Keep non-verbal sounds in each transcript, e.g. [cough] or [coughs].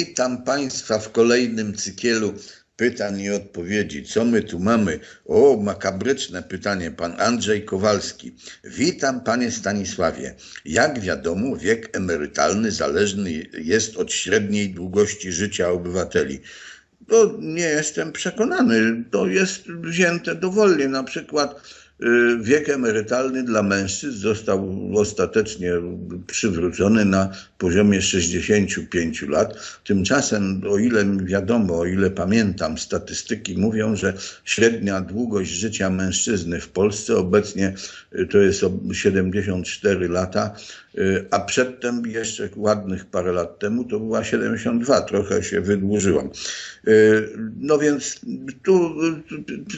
Witam Państwa w kolejnym cykielu pytań i odpowiedzi. Co my tu mamy? O, makabryczne pytanie. Pan Andrzej Kowalski. Witam Panie Stanisławie. Jak wiadomo, wiek emerytalny zależny jest od średniej długości życia obywateli. To nie jestem przekonany. To jest wzięte dowolnie. Na przykład wiek emerytalny dla mężczyzn został ostatecznie przywrócony na poziomie 65 lat. Tymczasem, o ile wiadomo, o ile pamiętam, statystyki mówią, że średnia długość życia mężczyzny w Polsce obecnie y, to jest o 74 lata, y, a przedtem jeszcze ładnych parę lat temu to była 72, trochę się wydłużyłam. Y, No więc tu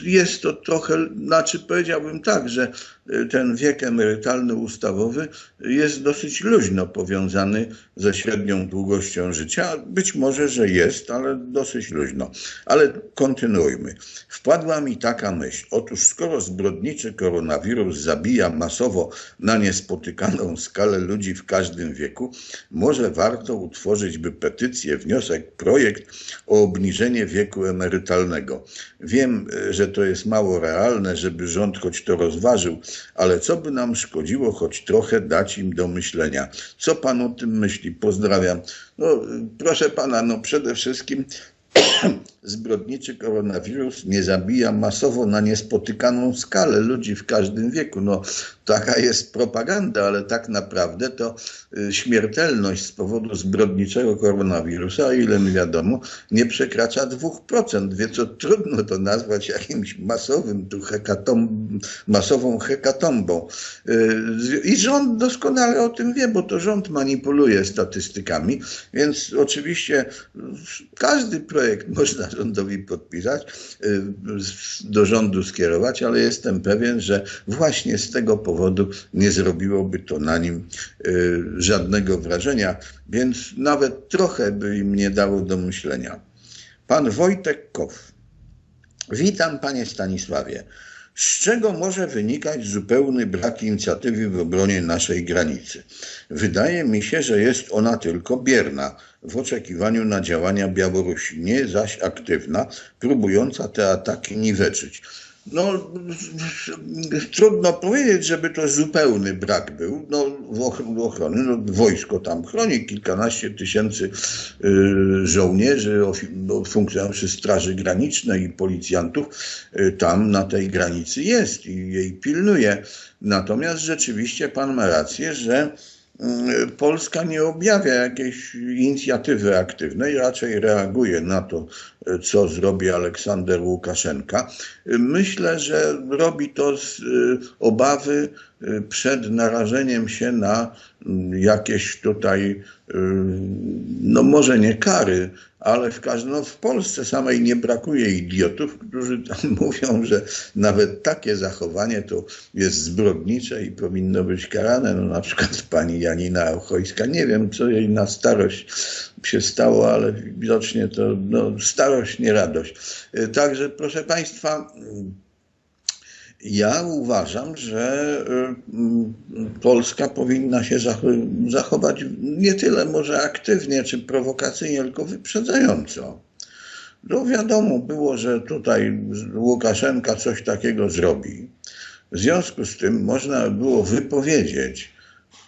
jest to trochę, znaczy powiedziałbym tak, że y, ten wiek emerytalny ustawowy jest dosyć luźno powiązany ze średnią długością życia. Być może, że jest, ale dosyć luźno. Ale kontynuujmy. Wpadła mi taka myśl. Otóż skoro zbrodniczy koronawirus zabija masowo na niespotykaną skalę ludzi w każdym wieku, może warto utworzyć by petycję, wniosek, projekt o obniżenie wieku emerytalnego. Wiem, e, że to jest mało realne, żeby rząd choć to rozważył, ale co by nam szkodziło choć trochę dać im do myślenia. Co pan o tym myśli? Pozdrawiam. No, proszę pana, no przede wszystkim [coughs] zbrodniczy koronawirus nie zabija masowo na niespotykaną skalę ludzi w każdym wieku. No, taka jest propaganda, ale tak naprawdę to y, śmiertelność z powodu zbrodniczego koronawirusa, o ile mi wiadomo, nie przekracza 2%, więc to trudno to nazwać jakimś masowym tu hekatom, masową hekatombą. Y, I rząd doskonale o tym wie, bo to rząd manipuluje statystykami, więc oczywiście każdy projekt [laughs] można rządowi podpisać, y, do rządu skierować, ale jestem pewien, że właśnie z tego powodu nie zrobiłoby to na nim y, żadnego wrażenia, więc nawet trochę by im nie dało do myślenia. Pan Wojtek Kow. Witam panie Stanisławie. Z czego może wynikać zupełny brak inicjatywy w obronie naszej granicy? Wydaje mi się, że jest ona tylko bierna w oczekiwaniu na działania Białorusi, nie zaś aktywna, próbująca te ataki niweczyć. No, trudno powiedzieć, żeby to zupełny brak był no, w ochrony. No, wojsko tam chroni kilkanaście tysięcy y, żołnierzy, no, funkcjonariuszy Straży Granicznej i policjantów y, tam na tej granicy jest i jej pilnuje. Natomiast rzeczywiście pan ma rację, że Polska nie objawia jakiejś inicjatywy aktywnej, raczej reaguje na to, co zrobi Aleksander Łukaszenka. Myślę, że robi to z obawy przed narażeniem się na jakieś tutaj, no może nie kary, ale w każdym no w Polsce samej nie brakuje idiotów, którzy tam [laughs] mówią, że nawet takie zachowanie to jest zbrodnicze i powinno być karane. No na przykład pani Janina Ochojska, nie wiem co jej na starość się stało, ale widocznie to no, starość, nie radość. Także proszę Państwa, ja uważam, że y, Polska powinna się zachować nie tyle może aktywnie czy prowokacyjnie, tylko wyprzedzająco. No wiadomo było, że tutaj Łukaszenka coś takiego zrobi. W związku z tym można było wypowiedzieć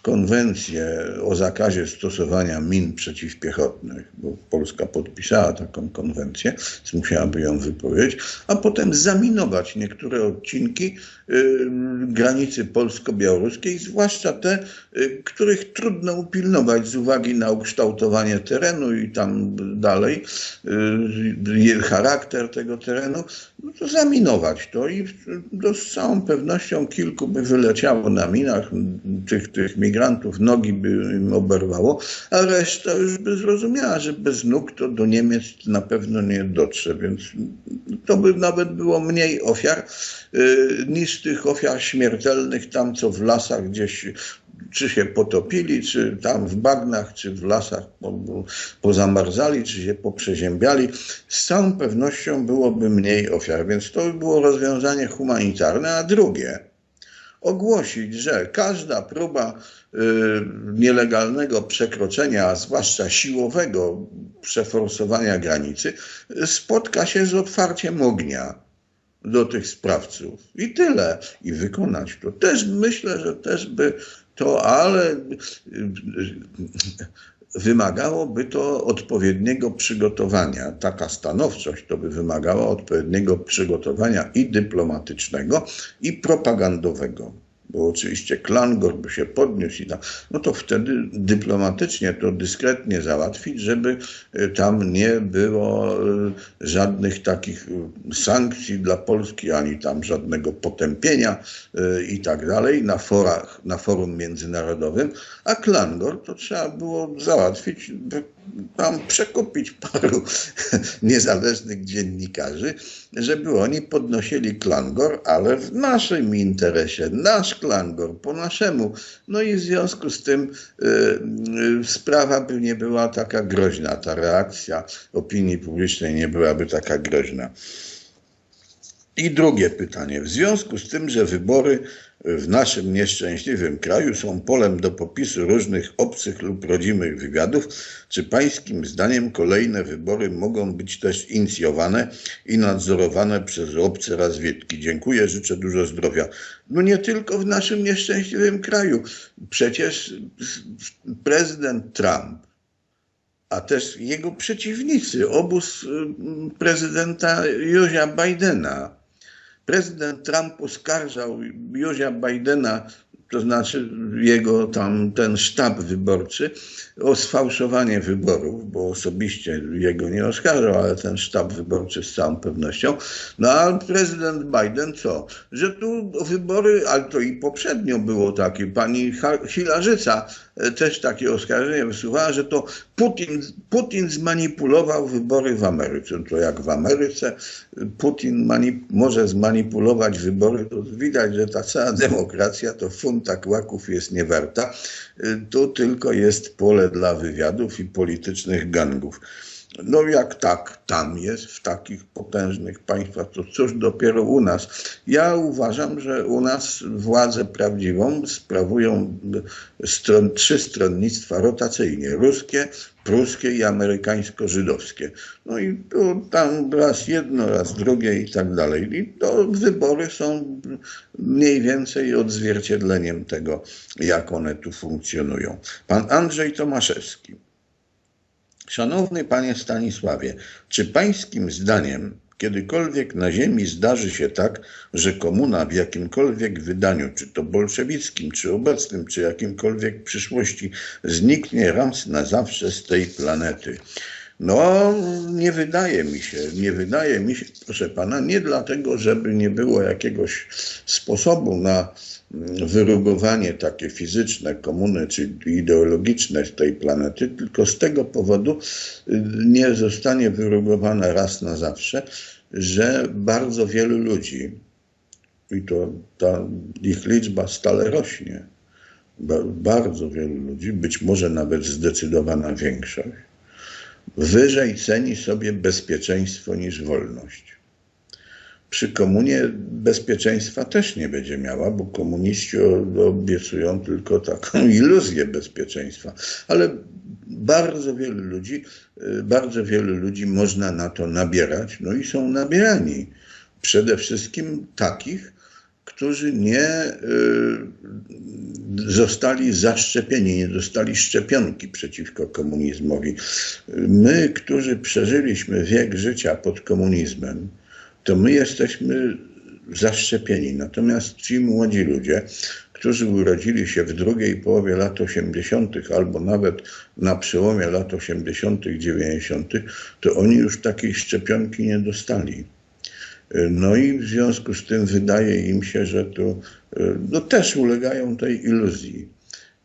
konwencję o zakazie stosowania min przeciwpiechotnych, bo Polska podpisała taką konwencję, więc musiałaby ją wypowiedzieć, a potem zaminować niektóre odcinki granicy polsko-białoruskiej, zwłaszcza te, y, których trudno upilnować z uwagi na ukształtowanie terenu i tam dalej, y, charakter tego terenu, no to zaminować to i to z całą pewnością kilku by wyleciało na minach tych, tych migrantów, nogi by im oberwało, a reszta już by zrozumiała, że bez nóg to do Niemiec na pewno nie dotrze, więc to by nawet było mniej ofiar niż tych ofiar śmiertelnych tam, co w lasach gdzieś czy się potopili, czy tam w bagnach, czy w lasach pozamarzali, czy się poprzeziębiali, z całą pewnością byłoby mniej ofiar. Więc to by było rozwiązanie humanitarne, a drugie, ogłosić, że każda próba y, nielegalnego przekroczenia, a zwłaszcza siłowego przeforsowania granicy, spotka się z otwarciem ognia do tych sprawców. I tyle. I wykonać to. Też myślę, że też by to, ale y, wymagałoby to odpowiedniego przygotowania. Taka stanowczość to by wymagała odpowiedniego przygotowania i dyplomatycznego, i propagandowego. Bo oczywiście Klangor by się podniósł i tam, no to wtedy dyplomatycznie to dyskretnie załatwić, żeby y, tam nie było y, żadnych takich y, sankcji dla Polski, ani tam żadnego potępienia i tak dalej na forach, na forum międzynarodowym, a Klangor to trzeba było załatwić tam przekupić paru [laughs] niezależnych dziennikarzy, żeby oni podnosili klangor, ale w naszym interesie, nasz klangor, po naszemu. No i w związku z tym y, y, sprawa by nie była taka groźna, ta reakcja opinii publicznej nie byłaby taka groźna. I drugie pytanie. W związku z tym, że wybory w naszym nieszczęśliwym kraju są polem do popisu różnych obcych lub rodzimych wywiadów, czy pańskim zdaniem kolejne wybory mogą być też inicjowane i nadzorowane przez obce razwiedki? Dziękuję, życzę dużo zdrowia. No nie tylko w naszym nieszczęśliwym kraju. Przecież prezydent Trump a też jego przeciwnicy, obóz y, prezydenta Jozia Bidena, prezydent Trump oskarżał Józia Bidena, to znaczy jego tam ten sztab wyborczy, o sfałszowanie wyborów, bo osobiście jego nie oskarżał, ale ten sztab wyborczy z całą pewnością. No a prezydent Biden co? Że tu wybory, ale to i poprzednio było takie, pani Hilarzyca też takie oskarżenie wysuwała, że to Putin, Putin zmanipulował wybory w Ameryce. No to jak w Ameryce Putin może zmanipulować wybory, to widać, że ta cała demokracja to funta kłaków jest niewarta. E, to tylko jest pole dla wywiadów i politycznych gangów. No jak tak tam jest, w takich potężnych państwach, to cóż dopiero u nas. Ja uważam, że u nas władzę prawdziwą sprawują stron, trzy stronnictwa rotacyjnie. Ruskie, pruskie i amerykańsko-żydowskie. No i to tam raz jedno, raz drugie i tak dalej. I to wybory są mniej więcej odzwierciedleniem tego, jak one tu funkcjonują. Pan Andrzej Tomaszewski. Szanowny panie Stanisławie, czy pańskim zdaniem kiedykolwiek na Ziemi zdarzy się tak, że komuna w jakimkolwiek wydaniu, czy to bolszewickim, czy obecnym, czy jakimkolwiek przyszłości, zniknie raz na zawsze z tej planety? No, nie wydaje mi się, nie wydaje mi się, proszę pana, nie dlatego, żeby nie było jakiegoś sposobu na wyrugowanie takie fizyczne komuny czy ideologiczne z tej planety, tylko z tego powodu y, nie zostanie wyrugowane raz na zawsze, że bardzo wielu ludzi, i to ta ich liczba stale rośnie, bardzo wielu ludzi, być może nawet zdecydowana większość, wyżej ceni sobie bezpieczeństwo niż wolność przy komunie bezpieczeństwa też nie będzie miała, bo komuniści obiecują tylko taką [laughs] iluzję bezpieczeństwa. Ale bardzo wielu ludzi, y, bardzo wielu ludzi można na to nabierać, no i są nabierani. Przede wszystkim takich, którzy nie y, zostali zaszczepieni, nie dostali szczepionki przeciwko komunizmowi. My, którzy przeżyliśmy wiek życia pod komunizmem, to my jesteśmy zaszczepieni. Natomiast ci młodzi ludzie, którzy urodzili się w drugiej połowie lat 80., albo nawet na przełomie lat 80., 90., to oni już takiej szczepionki nie dostali. No i w związku z tym wydaje im się, że tu no, też ulegają tej iluzji.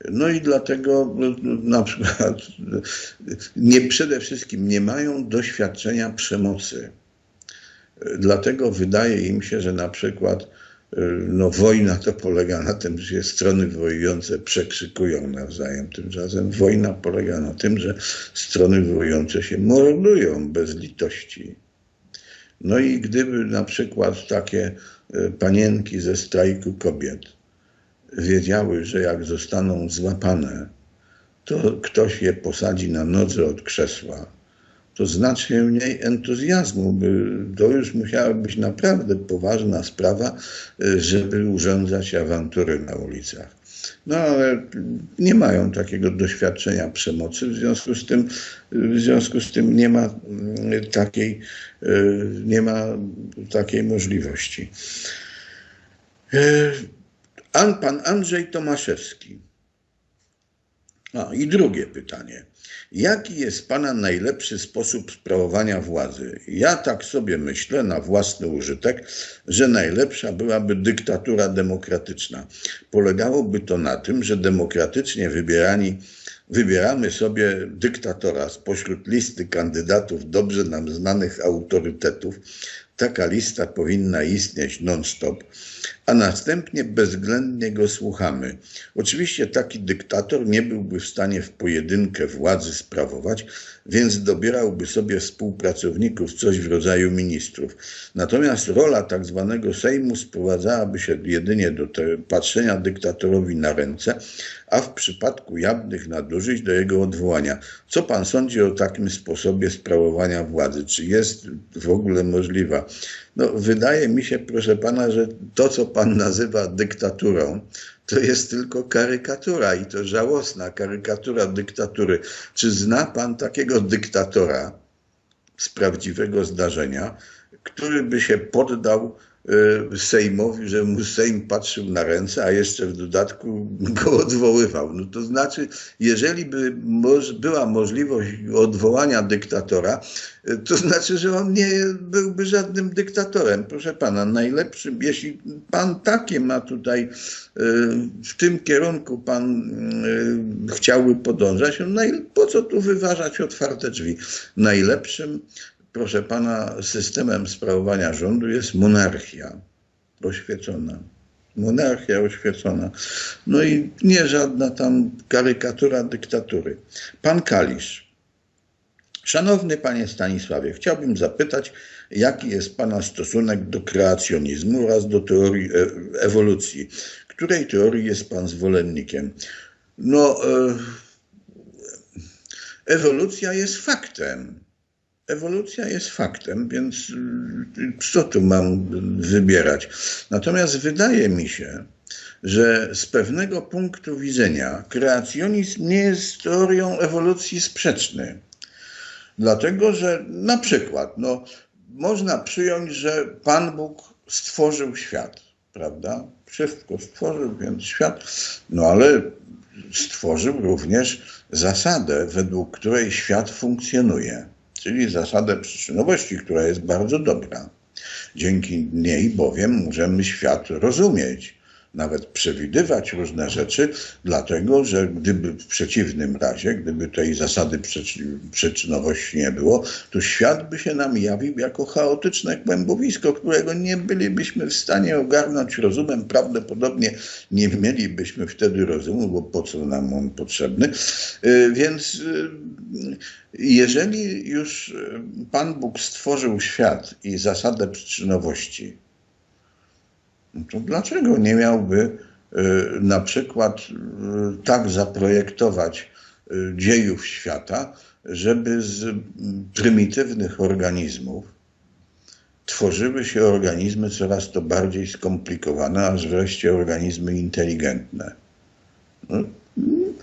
No i dlatego no, na przykład [laughs] nie, przede wszystkim nie mają doświadczenia przemocy. Dlatego wydaje im się, że na przykład y, no, wojna to polega na tym, że się strony wojujące przekrzykują nawzajem. Tymczasem wojna polega na tym, że strony wojujące się mordują bez litości. No i gdyby na przykład takie y, panienki ze strajku kobiet wiedziały, że jak zostaną złapane, to ktoś je posadzi na nodze od krzesła, to znacznie mniej entuzjazmu, by to już musiała być naprawdę poważna sprawa, y, żeby urządzać awantury na ulicach. No ale nie mają takiego doświadczenia przemocy, w związku z tym, w związku z tym nie ma y, takiej, y, nie ma takiej możliwości. An, pan Andrzej Tomaszewski. A i drugie pytanie. Jaki jest Pana najlepszy sposób sprawowania władzy? Ja tak sobie myślę na własny użytek, że najlepsza byłaby dyktatura demokratyczna. Polegałoby to na tym, że demokratycznie wybierani wybieramy sobie dyktatora spośród listy kandydatów dobrze nam znanych autorytetów. Taka lista powinna istnieć non-stop a następnie bezwzględnie go słuchamy. Oczywiście taki dyktator nie byłby w stanie w pojedynkę władzy sprawować, więc dobierałby sobie współpracowników, coś w rodzaju ministrów. Natomiast rola tak zwanego Sejmu sprowadzałaby się jedynie do patrzenia dyktatorowi na ręce, a w przypadku jawnych nadużyć do jego odwołania. Co pan sądzi o takim sposobie sprawowania władzy? Czy jest w ogóle możliwa? No, wydaje mi się, proszę pana, że to, co pan nazywa dyktaturą, to jest tylko karykatura i to żałosna karykatura dyktatury. Czy zna pan takiego dyktatora z prawdziwego zdarzenia, który by się poddał Sejmowi, że mu Sejm patrzył na ręce, a jeszcze w dodatku [laughs] go odwoływał. No to znaczy, jeżeli by moż, była możliwość odwołania dyktatora, y, to znaczy, że on nie byłby żadnym dyktatorem. Proszę pana, najlepszym, jeśli pan takie ma tutaj, y, w tym kierunku pan chciałby podążać, no po co tu wyważać otwarte drzwi? Najlepszym proszę pana, systemem sprawowania rządu jest monarchia oświecona. Monarchia oświecona. No i nie żadna tam karykatura dyktatury. Pan Kalisz. Szanowny panie Stanisławie, chciałbym zapytać, jaki jest pana stosunek do kreacjonizmu oraz do teorii e, ewolucji? Której teorii jest pan zwolennikiem? No, e, ewolucja jest faktem ewolucja jest faktem, więc y, co tu mam wybierać? Natomiast wydaje mi się, że z pewnego punktu widzenia kreacjonizm nie jest teorią ewolucji sprzeczny. Dlatego, że na przykład no, można przyjąć, że Pan Bóg stworzył świat, prawda? Wszystko stworzył, więc świat, no ale stworzył również zasadę, według której świat funkcjonuje czyli zasadę przyczynowości, która jest bardzo dobra. Dzięki niej bowiem możemy świat rozumieć nawet przewidywać różne rzeczy, dlatego że gdyby w przeciwnym razie, gdyby tej zasady przyczynowości nie było, to świat by się nam jawił jako chaotyczne kłębowisko, którego nie bylibyśmy w stanie ogarnąć rozumem. Prawdopodobnie nie mielibyśmy wtedy rozumu, bo po co nam on potrzebny. Y, więc y, jeżeli już Pan Bóg stworzył świat i zasadę przyczynowości, no to dlaczego nie miałby y, na przykład y, tak zaprojektować y, dziejów świata, żeby z prymitywnych organizmów tworzyły się organizmy coraz to bardziej skomplikowane, aż wreszcie organizmy inteligentne. No,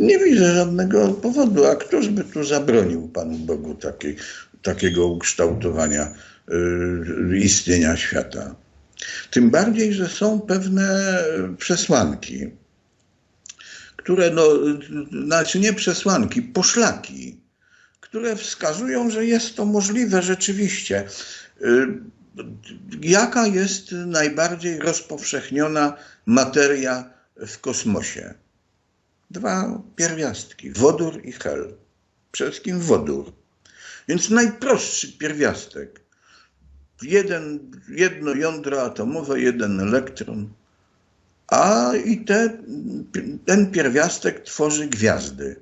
nie widzę żadnego powodu, a któż by tu zabronił Panu Bogu takiego ukształtowania istnienia świata? Tym bardziej, że są pewne przesłanki, które, no, znaczy nie przesłanki, poszlaki, które wskazują, że jest to możliwe rzeczywiście. Y, jaka jest najbardziej rozpowszechniona materia w kosmosie? Dwa pierwiastki, wodór i hel. Przede wszystkim wodór. Więc najprostszy pierwiastek jeden, jedno jądro atomowe, jeden elektron, a i te, ten pierwiastek tworzy gwiazdy.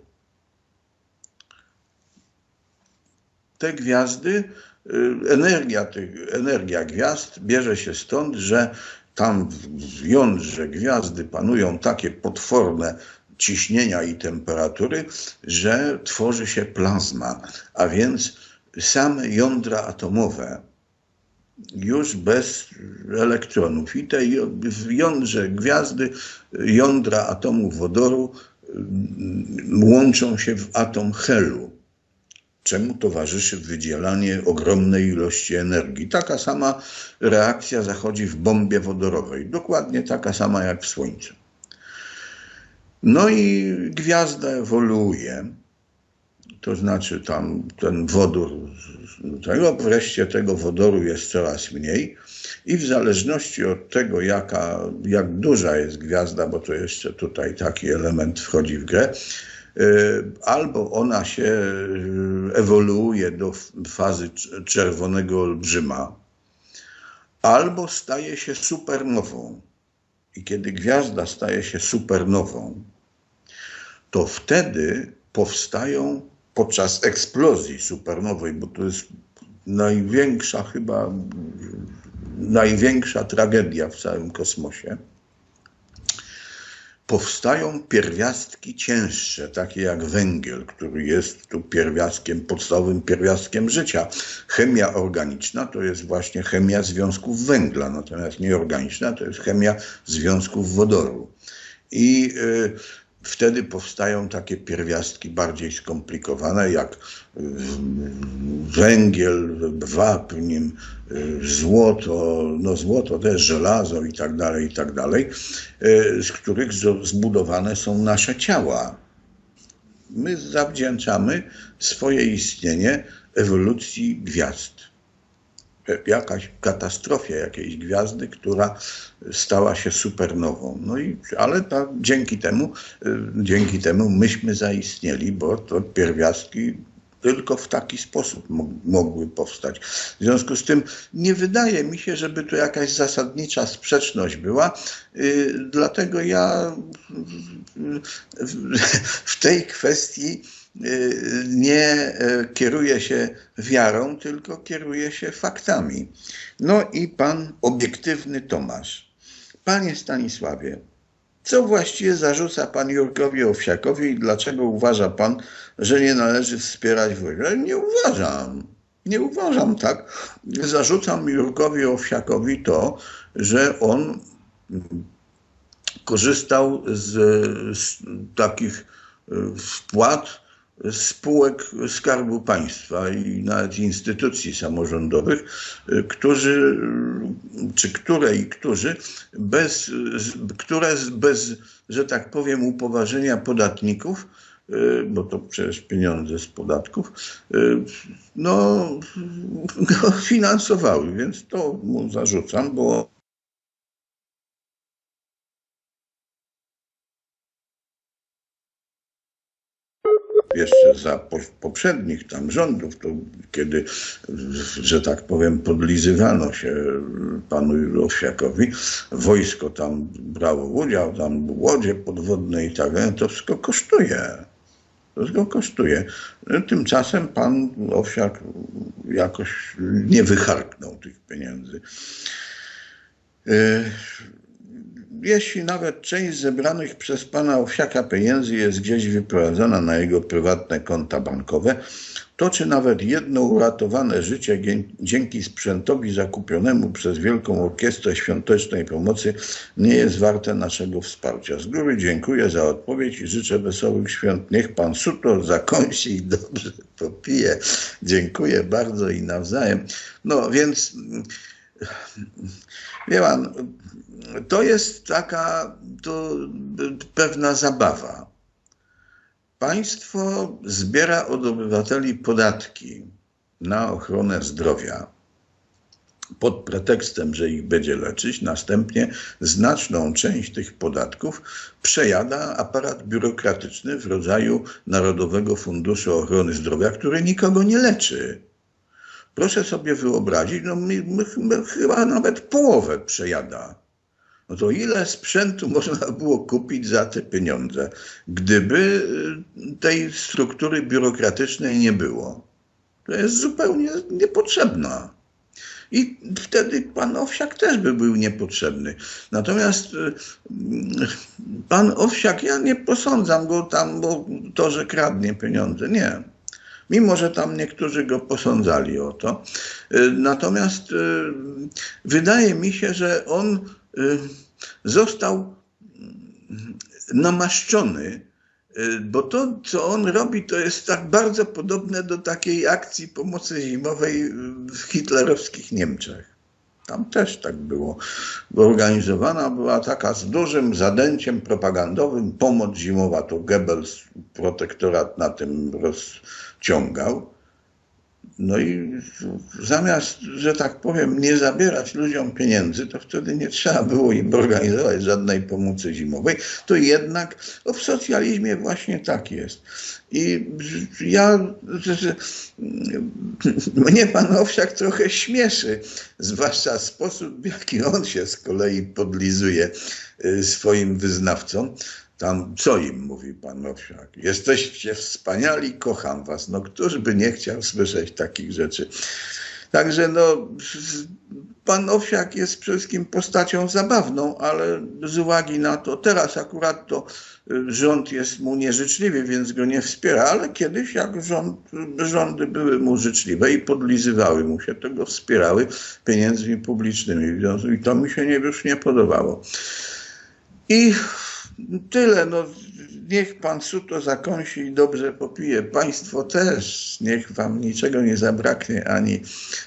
Te gwiazdy, y, energia, energia gwiazd bierze się stąd, że tam w jądrze gwiazdy panują takie potworne ciśnienia i temperatury, że tworzy się plazma, a więc same jądra atomowe, już bez elektronów. I te w jądrze gwiazdy jądra atomu wodoru mm, łączą się w atom helu, czemu towarzyszy wydzielanie ogromnej ilości energii. Taka sama reakcja zachodzi w bombie wodorowej, dokładnie taka sama jak w Słońcu. No i gwiazda ewoluuje, to znaczy tam ten wodór, tego, wreszcie tego wodoru jest coraz mniej i w zależności od tego, jaka, jak duża jest gwiazda, bo to jeszcze tutaj taki element wchodzi w grę, y, albo ona się y, ewoluuje do fazy czerwonego olbrzyma, albo staje się supernową. I kiedy gwiazda staje się supernową, to wtedy powstają podczas eksplozji supernowej, bo to jest największa chyba, największa tragedia w całym kosmosie, powstają pierwiastki cięższe, takie jak węgiel, który jest tu pierwiastkiem, podstawowym pierwiastkiem życia. Chemia organiczna to jest właśnie chemia związków węgla, natomiast nieorganiczna to jest chemia związków wodoru. I y, Wtedy powstają takie pierwiastki bardziej skomplikowane, jak y, węgiel, wapń, y, złoto, no złoto też, żelazo i tak dalej, i tak dalej, y, z których zbudowane są nasze ciała. My zawdzięczamy swoje istnienie ewolucji gwiazd jakaś katastrofie jakiejś gwiazdy, która stała się supernową. No i, ale ta, dzięki temu, y, dzięki temu myśmy zaistnieli, bo to pierwiastki tylko w taki sposób mogły powstać. W związku z tym nie wydaje mi się, żeby tu jakaś zasadnicza sprzeczność była, y, dlatego ja w tej kwestii nie y, kieruje się wiarą, tylko kieruje się faktami. No i pan obiektywny Tomasz. Panie Stanisławie, co właściwie zarzuca pan Jurkowi Owsiakowi i dlaczego uważa pan, że nie należy wspierać wojny? Nie uważam. Nie uważam tak. Zarzucam Jurkowi Owsiakowi to, że on korzystał z, z takich y, wpłat, spółek Skarbu Państwa i nawet instytucji samorządowych, którzy, czy które i którzy, bez, które bez, że tak powiem, upoważnienia podatników, bo to przecież pieniądze z podatków, no, go [laughs] finansowały, więc to mu zarzucam, bo jeszcze za poprzednich tam rządów, to kiedy, że tak powiem, podlizywano się panu Jurowsiakowi, wojsko tam brało udział, tam łodzie podwodne i tak dalej, to wszystko kosztuje. To wszystko kosztuje. Tymczasem pan Owsiak jakoś nie wycharknął tych pieniędzy. Jeśli nawet część zebranych przez pana Owsiaka pieniędzy jest gdzieś wyprowadzona na jego prywatne konta bankowe, to czy nawet jedno uratowane życie dzięki sprzętowi zakupionemu przez Wielką Orkiestrę Świątecznej Pomocy nie jest warte naszego wsparcia. Z góry dziękuję za odpowiedź i życzę wesołych świąt. Niech pan Sutor zakąsi i dobrze popije. Dziękuję bardzo i nawzajem. No więc, wie pan, to jest taka to pewna zabawa. Państwo zbiera od obywateli podatki na ochronę zdrowia pod pretekstem, że ich będzie leczyć, następnie znaczną część tych podatków przejada aparat biurokratyczny w rodzaju Narodowego Funduszu Ochrony Zdrowia, który nikogo nie leczy. Proszę sobie wyobrazić, no my, my, my chyba nawet połowę przejada no to ile sprzętu [laughs] można było kupić za te pieniądze, gdyby y, tej struktury biurokratycznej nie było? To jest zupełnie niepotrzebna. I wtedy pan Owsiak też by był niepotrzebny. Natomiast y, pan Owsiak, ja nie posądzam go tam, bo to, że kradnie pieniądze. Nie. Mimo, że tam niektórzy go posądzali o to. Y, Natomiast y, wydaje mi się, że on y, został namaszczony, y, bo to, co on robi, to jest tak bardzo podobne do takiej akcji pomocy zimowej w hitlerowskich Niemczech. Tam też tak było. Organizowana była taka z dużym zadęciem propagandowym pomoc zimowa. To Goebbels protektorat na tym rozciągał. No i zamiast, że tak powiem, nie zabierać ludziom pieniędzy, to wtedy nie trzeba było im organizować żadnej pomocy zimowej. To jednak no w socjalizmie właśnie tak jest. I ja, mnie pan Owsiak trochę śmieszy, zwłaszcza sposób, w jaki on się z kolei podlizuje y, swoim wyznawcom. Tam co im mówi pan Owsiak? Jesteście wspaniali, kocham was. No któż by nie chciał słyszeć takich rzeczy? Także no, pan Owsiak jest przede wszystkim postacią zabawną, ale z uwagi na to, teraz akurat to y, rząd jest mu nieżyczliwy, więc go nie wspiera, ale kiedyś jak rząd, rządy były mu życzliwe i podlizywały mu się, to go wspierały pieniędzmi publicznymi i to mi się nie, już nie podobało. I tyle, no niech pan suto zakąsi i dobrze popije. Państwo też, niech wam niczego nie zabraknie ani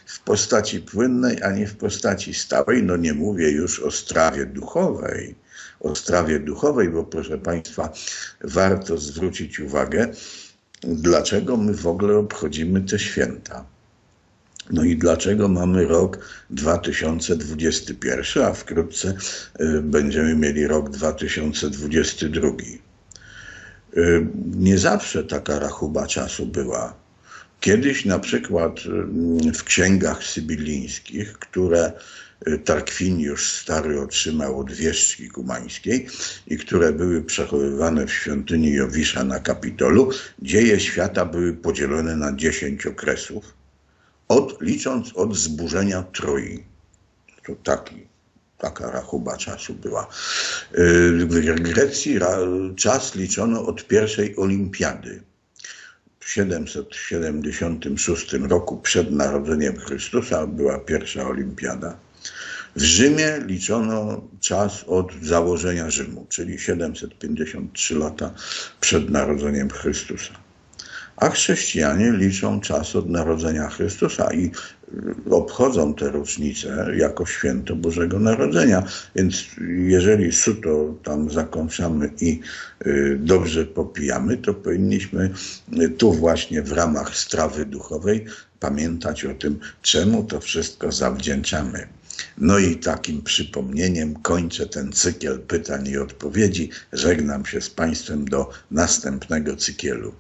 w postaci płynnej, ani w postaci stałej. No nie mówię już o strawie duchowej, o strawie duchowej, bo proszę państwa, warto zwrócić uwagę, dlaczego my w ogóle obchodzimy te święta. No i dlaczego mamy rok 2021, a wkrótce y, będziemy mieli rok 2022? Y, Nie zawsze taka rachuba czasu była. Kiedyś na przykład y, w księgach sybilińskich, które Tarkwiniusz Stary otrzymał od Wieszczki Kumańskiej i które były przechowywane w świątyni Jowisza na Kapitolu, dzieje świata były podzielone na 10 okresów, od, licząc od zburzenia Troi. To taki, taka rachuba czasu była. Y, W Grecji czas liczono od pierwszej olimpiady. W 776 roku przed narodzeniem Chrystusa była pierwsza olimpiada. W Rzymie liczono czas od założenia Rzymu, czyli 753 lata przed narodzeniem Chrystusa. A chrześcijanie liczą czas od narodzenia Chrystusa i y, obchodzą tę rocznicę jako święto Bożego Narodzenia. Więc jeżeli suto tam zakąszamy i y, dobrze popijamy, to powinniśmy y, tu właśnie w ramach strawy duchowej pamiętać o tym, czemu to wszystko zawdzięczamy. No i takim przypomnieniem kończę ten cykl pytań i odpowiedzi. Żegnam się z Państwem do następnego cyklu.